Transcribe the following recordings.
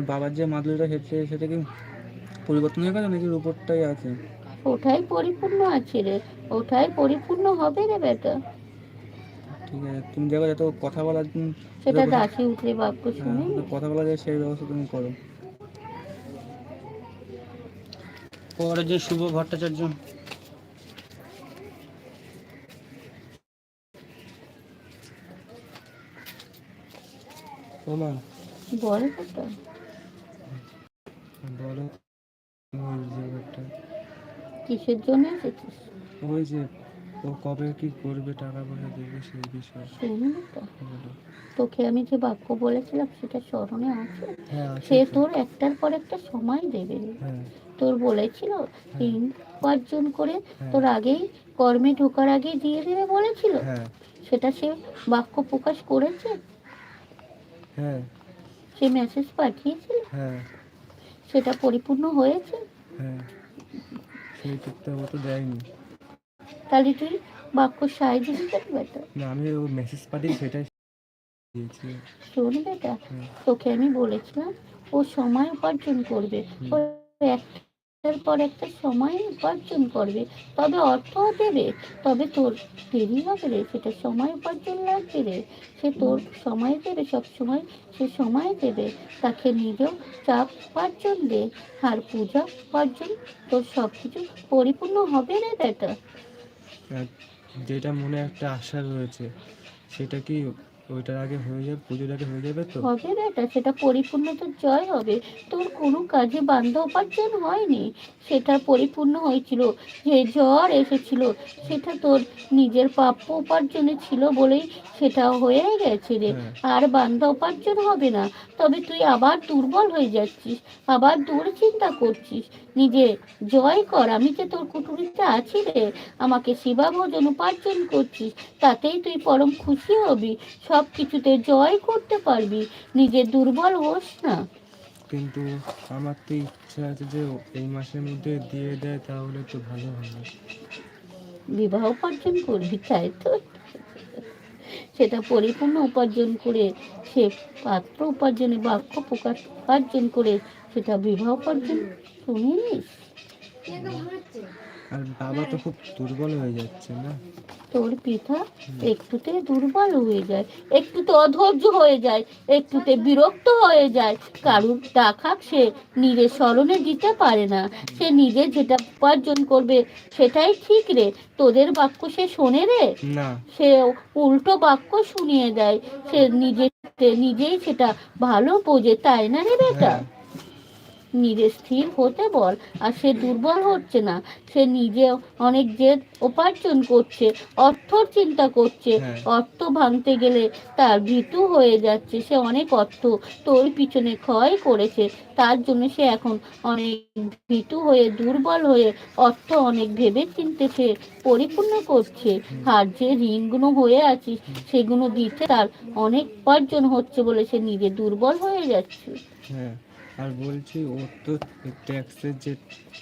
আর বাবার যে মাদুরিটা হেঁটে সেটা কি পরিবর্তন হয়ে গেল নাকি উপরটাই আছে? ওটাই পরিপূর্ণ আছে রে। ওটাই পরিপূর্ণ হবে রে বেটা। ঠিক আছে তুমি দেখো যত কথা বলার সেটা দাসী উঠলে বাক্য হ্যাঁ, শুনে কথা বলা যায় সেই ব্যবস্থা তুমি করো। পরে যে শুভ ভট্টাচার্য। বল একটা কিসের জন্য এসেছিস? ওই যে ও কবে কি করবে টাকা পয়সা দেবে সেই বিষয়ে। তোকে আমি যে বাক্য বলেছিলাম সেটা স্মরণে আছে? হ্যাঁ সে তোর একটার পর একটা সময় দেবে। হ্যাঁ। তোর বলেছিল তিন উপার্জন করে হ্যাঁ। তোর আগেই কর্মে ঢোকার আগে দিয়ে দেবে বলেছিল? হ্যাঁ। সেটা সে বাক্য প্রকাশ করেছে? হ্যাঁ। সে মেসেজ পাঠিয়েছিল? হ্যাঁ। সেটা পরিপূর্ণ হয়েছে? হ্যাঁ সেই টুকটা ও তো দেয়নি। তাহলে তুই বাক্য সাহায্য দিতে বেটা? না আমি ও মেসেজ পাঠিয়ে সেটাই দিয়েছি। শোন বেটা তোকে আমি বলেছিলাম ও সময় উপার্জন করবে। ও পর একটা সময় উপার্জন করবে। তবে অর্থ দেবে, তবে তোর দেরি হবে রে। সেটা সময় উপার্জন লাগবে রে। সে তোর সময় দেবে, সব সময় সে সময় দেবে। তাকে নিজেও চাপ উপার্জন দে আর পূজা উপার্জন, তোর সব কিছু পরিপূর্ণ হবে রে বেটা। যেটা মনে একটা আশা রয়েছে, সেটা কি ওইটার আগে হয়ে যাবে পুজোর আগে হয়ে যাবে তো? হবে বেটা সেটা পরিপূর্ণ তোর জয় হবে। তোর কোনো কাজে বান্ধা উপার্জন হয়নি? সেটা পরিপূর্ণ হয়েছিল যে জ্বর এসেছিল সেটা তোর নিজের প্রাপ্য উপার্জনে ছিল বলেই সেটা হয়ে গেছে রে। হ্যাঁ। আর বান্ধা উপার্জন হবে না। তবে তুই আবার দুর্বল হয়ে যাচ্ছিস আবার দুশ্চিন্তা করছিস। নিজে জয় কর আমি যে তোর কুটুরিতে আছি রে আমাকে সেবা ভোজন উপার্জন করছিস তাতেই তুই পরম খুশি হবি সব কিছুতে জয় করতে পারবি নিজে দুর্বল হোস না। কিন্তু আমার তো ইচ্ছা আছে যে এই মাসের মধ্যে দিয়ে দেয় তাহলে তো ভালো হবে। বিবাহ উপার্জন করবি তাই তো? সেটা পরিপূর্ণ উপার্জন করে সে পাত্র উপার্জনে বাক্য প্রকাশ উপার্জন করে সেটা বিবাহ উপার্জন শুনে নিস আর বাবা তো খুব দুর্বল হয়ে যাচ্ছে না? তোর পিতা একটুতে দুর্বল হয়ে যায় একটুতে অধৈর্য হয়ে যায় একটুতে বিরক্ত হয়ে যায়। কারুর সে নিজের স্মরণে দিতে পারে না। সে নিজে যেটা উপার্জন করবে সেটাই ঠিক রে। তোদের বাক্য সে শোনে রে? সে উল্টো বাক্য শুনিয়ে দেয়। সে নিজে নিজেই সেটা ভালো বোঝে তাই না রে বেটা? হ্যাঁ। নিজে স্থির হতে বল আর সে দুর্বল হচ্ছে না। সে নিজে অনেক যে উপার্জন করছে অর্থর চিন্তা করছে হ্যাঁ। অর্থ ভাঙতে গেলে তার ভীতু হয়ে যাচ্ছে। সে অনেক অর্থ তোর পিছনে ক্ষয় করেছে তার জন্য সে এখন অনেক ভীতু হয়ে দুর্বল হয়ে অর্থ অনেক ভেবে চিনতে সে পরিপূর্ণ করছে। আর যে ঋণগুলো হয়ে আছিস সেগুলো দিতে তার অনেক উপার্জন হচ্ছে বলে সে নিজে দুর্বল হয়ে যাচ্ছে। হ্যাঁ। আর বলছি ওর তো ট্যাক্সের যে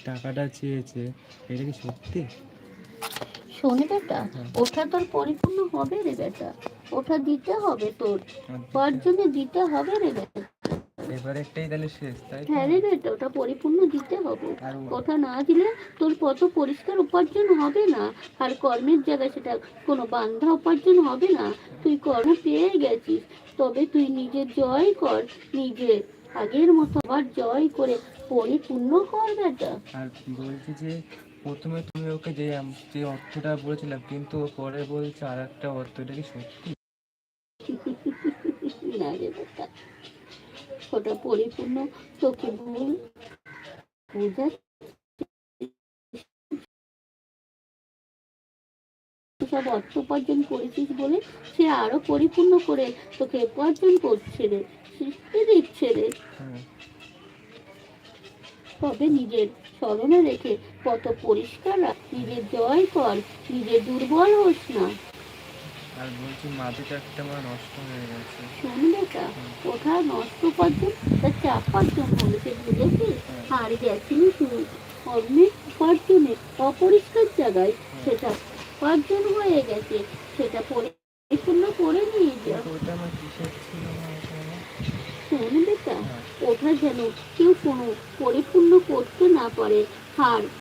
টাকাটা চেয়েছে এটা কি সত্যি? শোনে বেটা হ্যাঁ। ওটা তোর পরিপূর্ণ হবে রে বেটা। ওটা দিতে হবে তোর। আর উপার্জনে দিতে হবে রে বেটা। এবার একটাই তাহলে শেষ তাই হ্যাঁ রে বেটা ওটা পরিপূর্ণ দিতে হবে। ওটা না দিলে তোর কত পরিষ্কার উপার্জন হবে না। আর কর্মের জায়গায় সেটা কোনো বান্ধা উপার্জন হবে না। তুই কর্ম পেয়ে গেছিস তবে তুই নিজে জয় কর নিজে আগের মতো আবার জয় করে পরিপূর্ণ কর বেটা আর বলছি যে প্রথমে তুমি ওকে যে যে অর্থটা বলেছিলাম কিন্তু ও পরে বলছে আর একটা অর্থ এটা কি সত্যি? না রে বেটা ওটা পরিপূর্ণ তোকে ভুল বুঝা সব অর্থ উপার্জন করেছিস বলে সে আরও পরিপূর্ণ করে তোকে উপার্জন করছে রে সৃষ্টি দিচ্ছে রে। হ্যাঁ। তবে নিজের স্মরণে রেখে কত পরিষ্কার রাখ নিজের জয় কর নিজের দুর্বল হোস না। আর বলছি মাটিটা একটা আমার নষ্ট হয়ে গেছে। শোন বেটা ওঠা নষ্ট উপার্জন তার চাপার্জন বলেছে বুঝেছিস আর গেছিলি তুই কর্মের উপার্জনে অপরিষ্কার জায়গায় সেটা উপার্জন হয়ে গেছে সেটা পরিপূর্ণ করে নিয়ে যাও ওটা? শোন বেটা যেন কেউ কোনো পরিপূর্ণ করতে না পারে আর